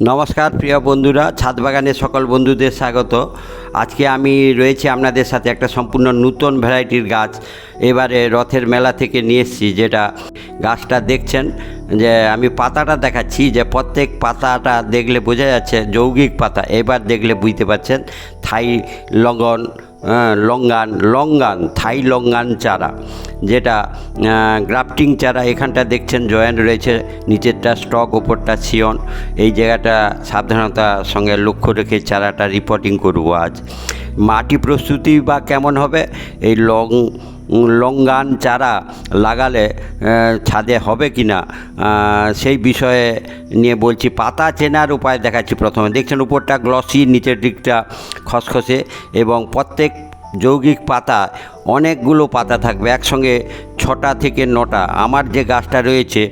নমস্কার প্রিয় বন্ধুরা। ছাদ বাগানের সকল বন্ধুদের স্বাগত। আজকে আমি রয়েছি আপনাদের সাথে একটা সম্পূর্ণ নূতন ভ্যারাইটির গাছ। এবারে রথের মেলা থেকে নিয়ে এসেছি যেটা গাছটা দেখছেন যে আমি পাতাটা দেখাচ্ছি যে প্রত্যেক পাতাটা দেখলে বোঝা যাচ্ছে যৌগিক পাতা। এবার দেখলে বুঝতে পারছেন থাই হ্যাঁ, লঙ্গান লঙ্গান থাই লঙ্গান চারা। যেটা গ্রাফটিং চারা এখানটা দেখছেন জয়েন্ট রয়েছে, নিচেরটা স্টক, ওপরটা সিয়ন। এই জায়গাটা সাবধানতার সঙ্গে লক্ষ্য রেখে চারাটা রিপোর্টিং করব আজ। মাটি প্রস্তুতি বা কেমন হবে? এই লং, লঙ্গান চারা লাগালে ছাদে হবে কি না সেই বিষয়ে নিয়ে বলছি, পাতা চেনার উপায় দেখাচ্ছি প্রথমে। দেখছেন উপরটা গ্লসি নিচের দিকটা খসখসে এবং প্রত্যেক যৌগিক পাতা অনেকগুলো পাতা থাকবে, একসঙ্গে ছটা থেকে নটা। আমার যে গাছটা রয়েছে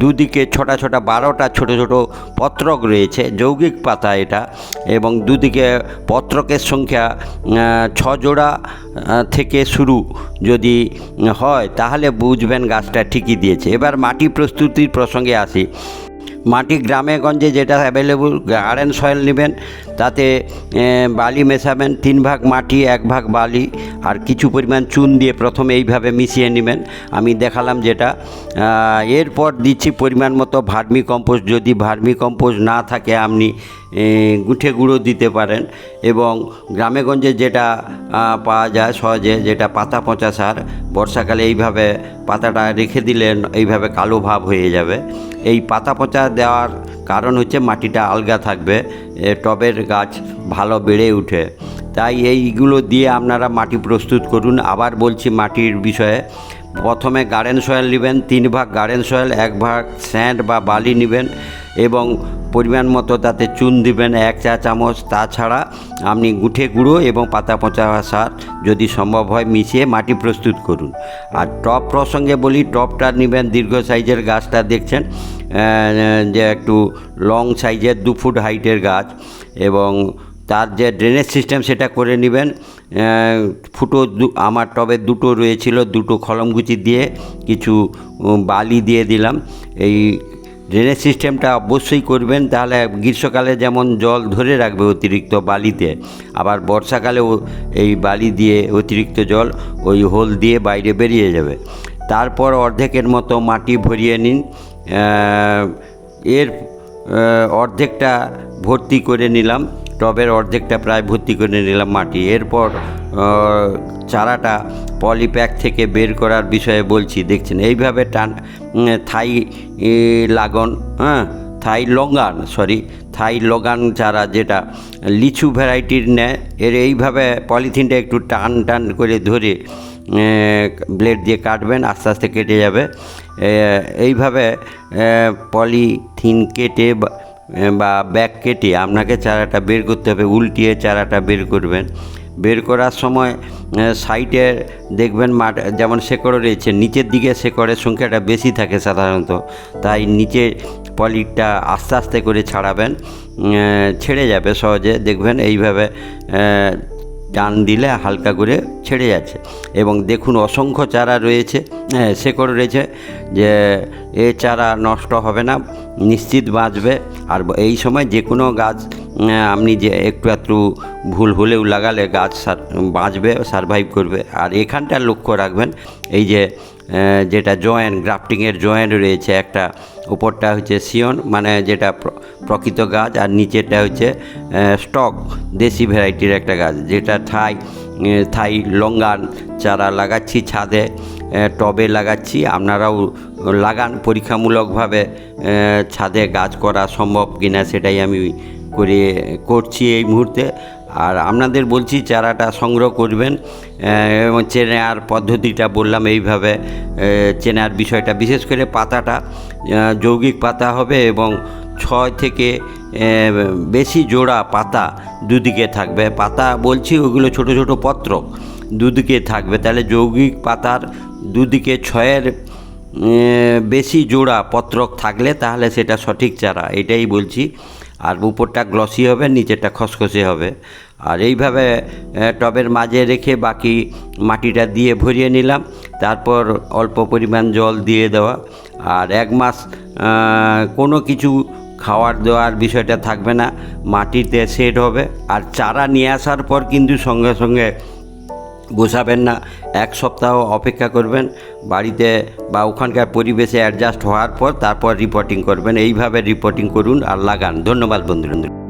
দুদিকে ছটা ছটা, বারোটা ছোট ছোট পত্রক রয়েছে, যৌগিক পাতা এটা, এবং দুদিকে পত্রকের সংখ্যা ছ জোড়া থেকে শুরু যদি হয়, তাহলে বুঝবেন গাছটা ঠিকই দিয়েছে। এবার মাটি প্রস্তুতির প্রসঙ্গে আসি। মাটি গ্রামে গঞ্জে যেটা অ্যাভেলেবল গার্ডেন সয়েল নেবেন তাতে বালি মেশাবেন, তিন ভাগ মাটি, এক ভাগ বালি, আর কিছু পরিমাণ চুন দিয়ে প্রথমে এইভাবে মিশিয়ে নেবেন। আমি দেখালাম যেটা। এরপর দিচ্ছি পরিমাণ মতো ভার্মি কম্পোস্ট। যদি ভার্মি কম্পোস্ট না থাকে, আপনি গুঁঠে গুঁড়ো দিতে পারেন। এবং গ্রামেগঞ্জে যেটা পাওয়া যায় সহজে, যেটা পাতা পচা সার বর্ষাকালে এইভাবে পাতাটা রেখে দিলেন এইভাবে কালো ভাব হয়ে যাবে। এই পাতা পচা দেওয়ার কারণ হচ্ছে মাটিটা আলগা থাকবে টবের গাছ ভালো বেড়ে উঠে। তাই এইগুলো দিয়ে আপনারা মাটি প্রস্তুত করুন। আবার বলছি মাটির বিষয়ে, প্রথমে গার্ডেন সয়েল নেবেন, তিন ভাগ গার্ডেন সয়েল, এক ভাগ স্যান্ড বা বালি নেবেন। এবং পরিমাণ মতো তাতে চুন দিবেন এক চা চামচ। তাছাড়া আপনি গুঁঠে গুঁড়ো এবং পাতা পচা সার যদি সম্ভব হয় মিশিয়ে মাটি প্রস্তুত করুন। আর টপ প্রসঙ্গে বলি, টপটা নেবেন দীর্ঘ সাইজের গাছটা দেখছেন যে একটু লং সাইজের দু ফুট হাইটের গাছ এবং তার যে ড্রেনেজ সিস্টেম সেটা করে নেবেন। ফুটো আমার টবে দুটো রয়েছিল, দুটো কলমগুচি দিয়ে কিছু বালি দিয়ে দিলাম। এই ড্রেনেজ সিস্টেমটা অবশ্যই করবেন। তাহলে গ্রীষ্মকালে যেমন জল ধরে রাখবে অতিরিক্ত বালিতে, আবার বর্ষাকালেও এই বালি দিয়ে অতিরিক্ত জল ওই হোল দিয়ে বাইরে বেরিয়ে যাবে। তারপর অর্ধেকের মতো মাটি ভরিয়ে নিন। এর অর্ধেকটা ভর্তি করে নিলাম। টবের অর্ধেকটা প্রায় ভর্তি করে নিলাম মাটি। এরপর চারাটা পলিপ্যাক থেকে বের করার বিষয়ে বলছি। দেখছেন, এইভাবে টান থাই লাগন হ্যাঁ Thai longan sorry Thai longan চারা যেটা লিচু ভ্যারাইটির নেয়, এর এইভাবে পলিথিনটা একটু টান টান করে ধরে ব্লেড দিয়ে কাটবেন, আস্তে আস্তে কেটে যাবে। এইভাবে পলিথিন কেটে বা- বা ব্যাগ কেটে আপনাকে চারাটা বের করতে হবে, উল্টিয়ে চারাটা বের করবেন। বের করার সময় সাইডে দেখবেন মাঠ, যেমন শেকড় রয়েছে, নিচের দিকে শেকড়ের সংখ্যাটা বেশি থাকে সাধারণত। তাই নিচে পলিটা আস্তে আস্তে করে ছাড়াবেন ছেড়ে যাবে সহজে। দেখবেন এইভাবে টান দিলে হালকা করে ছেড়ে যাচ্ছে। এবং দেখুন অসংখ্য চারা রয়েছে হ্যাঁ শেকড় রয়েছে, যে এ চারা নষ্ট হবে না। নিশ্চিত বাঁচবে আর এই সময় যে কোনো গাছ আপনি যে একটু একটু ভুল হলেও লাগালে গাছ বাঁচবে সারভাইভ করবে। আর এখানটা লক্ষ্য রাখবেন, এই যে যেটা জয়েন্ট, গ্রাফটিংয়ের জয়েন্ট রয়েছে, একটা উপরটা হচ্ছে সিয়ন মানে যেটা প্রকৃত গাছ, আর নিচেরটা হচ্ছে স্টক, দেশি ভ্যারাইটির একটা গাছ, যেটা থাই থাই লঙ্গান চারা লাগাচ্ছি ছাদে। টবে লাগাচ্ছি। আপনারাও লাগান, পরীক্ষামূলকভাবে ছাদে গাছ করা সম্ভব কিনা সেটাই আমি করে, করছি এই মুহূর্তে। আর আপনাদের বলছি, চারাটা সংগ্রহ করবেন। এবং চেনার পদ্ধতিটা বললাম এইভাবে চেনার বিষয়টা, বিশেষ করে পাতাটা যৌগিক পাতা হবে এবং ছয় থেকে বেশি জোড়া পাতা দুদিকে থাকবে। পাতা বলছি, ওগুলো ছোট ছোট পত্র। দুদিকে থাকবে। তাহলে যৌগিক পাতার দুদিকে ছয়ের বেশি জোড়া পত্রক থাকলে তাহলে সেটা সঠিক চারা, এটাই বলছি। আর উপরটা গ্লসি হবে, নিচেরটা খসখসে হবে। আর এইভাবে টবের মাঝে রেখে বাকি মাটিটা দিয়ে ভরিয়ে নিলাম। তারপর অল্প পরিমাণ জল দিয়ে দেওয়া। আর এক মাস কোনো কিছু খাওয়ার দেওয়ার বিষয়টা থাকবে না। মাটিতে সেট হবে। আর চারা নিয়ে আসার পর কিন্তু সঙ্গে সঙ্গে বসাবেন না। এক সপ্তাহ অপেক্ষা করবেন। বাড়িতে বা ওখানকার পরিবেশে অ্যাডজাস্ট হওয়ার পর তারপর রিপোর্টিং করবেন। এইভাবে রিপোর্টিং করুন আর লাগান। ধন্যবাদ বন্ধুরা